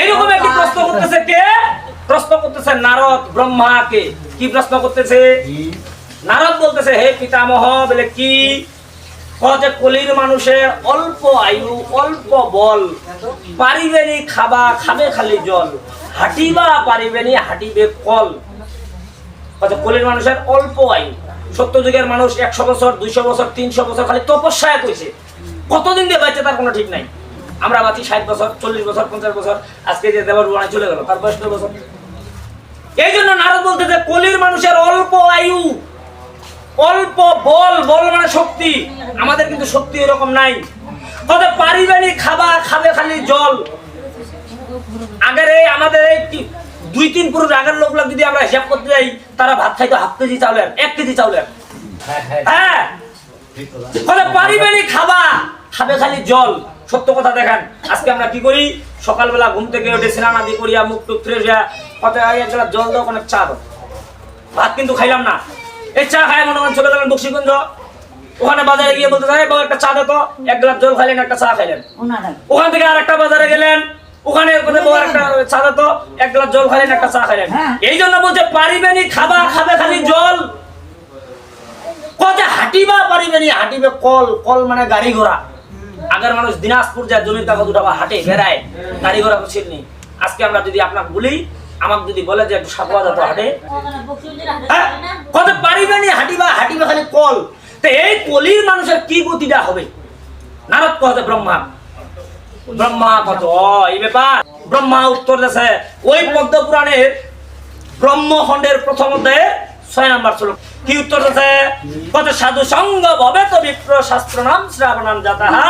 এইরকম একটি প্রশ্ন করতেছে কে? প্রশ্ন করতেছে নারদ ব্রহ্মাকে কি? প্রশ্ন করতেছে? নারদ বলতেছে হে পিতামহ বলে কি? কতে কলির মানুষের অল্প আয়ু অল্প বল পারিবেনি খাবা খাবে খালি জল হাঁটিবা পারিবেনি হাঁটিবে কল। কলির মানুষের অল্প আয়ু সত্য যুগের মানুষ একশো বছর দুইশো বছর তিনশো বছর খালি তপস্যায় কইছে। কতদিন দিয়ে বাঁচছে তার কোনো ঠিক নাই। আমরা বাঁচি ষাট বছর চল্লিশ বছর পঞ্চাশ বছর আজকে যে দেবর বানায় চলে গেল তার বয়স বছর? এই জন্য নারদ বলতে যে কলির মানুষের অল্প আয়ু অল্প বল বল মানে শক্তি আমাদের কিন্তু শক্তি এরকম নাই। কত পারিবারিক খাবা খাবে খালি জল। আগের এই আমাদের এই দুই তিন পুরুষ আগের লোকগুলো যদি আমরা হিসাব করতে যাই তারা ভাত খাইতো হাফ কেজি চাউলের এক কেজি চাউলের। হ্যাঁ কত পারিবারিক খাবা খাবে খালি জল। সত্য কথা দেখেন। আজকে আমরা কি করি? সকালবেলা ঘুম থেকে উঠে স্নান আদি করিয়া মুখ টুক ফ্রেশ হইয়া এই এক গ্লাস জল দাও অনেক চা দাও। ভাত কিন্তু খাইলাম না। এই চা খাই মনে করেন চলে গেলেন বক্সিগঞ্জ ওখানে বাজারে গিয়ে বলতে চাই বাবা একটা চা দে তো। এক গ্লাস জল খাইলেন একটা চা খাইলেন। ওখান থেকে আর একটা বাজারে গেলেন। ওখানে কোথায় বাবা একটা চা দে তো। এক গ্লাস জল খাইলেন একটা চা খাইলেন। হ্যাঁ। এই জন্য বলছে পারিবেনি খাবা খাবে খালি জল। কত হাঁটিবা পারিবেনি হাঁটিবে কল কল মানে গাড়ি ঘোড়া। আগের মানুষ দিনাজপুর যায়, জমির কাগজ উঠাবা, হাঁটে, বেড়ায় গাড়ি ছিল নেই। আজকে আমরা যদি আপনাকে বলি, আমাকে যদি বলে যে একটু যেত হাঁটে? কত পারিবেনি হাঁটিবা, হাঁটিবে খালি কল। তো এই কলির মানুষের কি গতিটা হবে? নারদ কহতে ব্রহ্মা। ব্রহ্মা কত? এই ব্যাপার। ব্রহ্মা উত্তর দেশে ওই পদ্ম পুরাণের ব্রহ্মখণ্ডের প্রথম অধ্যায়ে ছয় নাম্বার শ্লোক। কি উত্তর দেশে কত সাধু সঙ্গ ভবে তো বিপ্র শাস্ত্র নাম শ্রাবণাম যাতাহা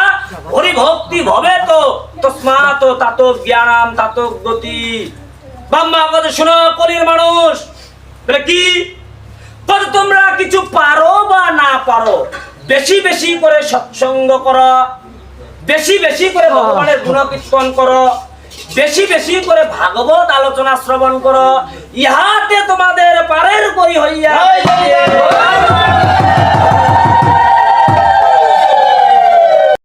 হরি ভক্তি ভবে তো তস্মাত তাত জ্ঞানাম, তাত গতি। ব্রহ্মা কত শোনো, কলির মানুষ, বলে কি? কত তোমরা কিছু পারো বা না পারো? বেশি বেশি করে সৎসঙ্গ করো, বেশি বেশি করে ভগবানের গুণ কীর্তন করো বেশি বেশি করে ভাগবত আলোচনা শ্রবণ করো। ইহাতে তোমাদের পারের পরি হইয়া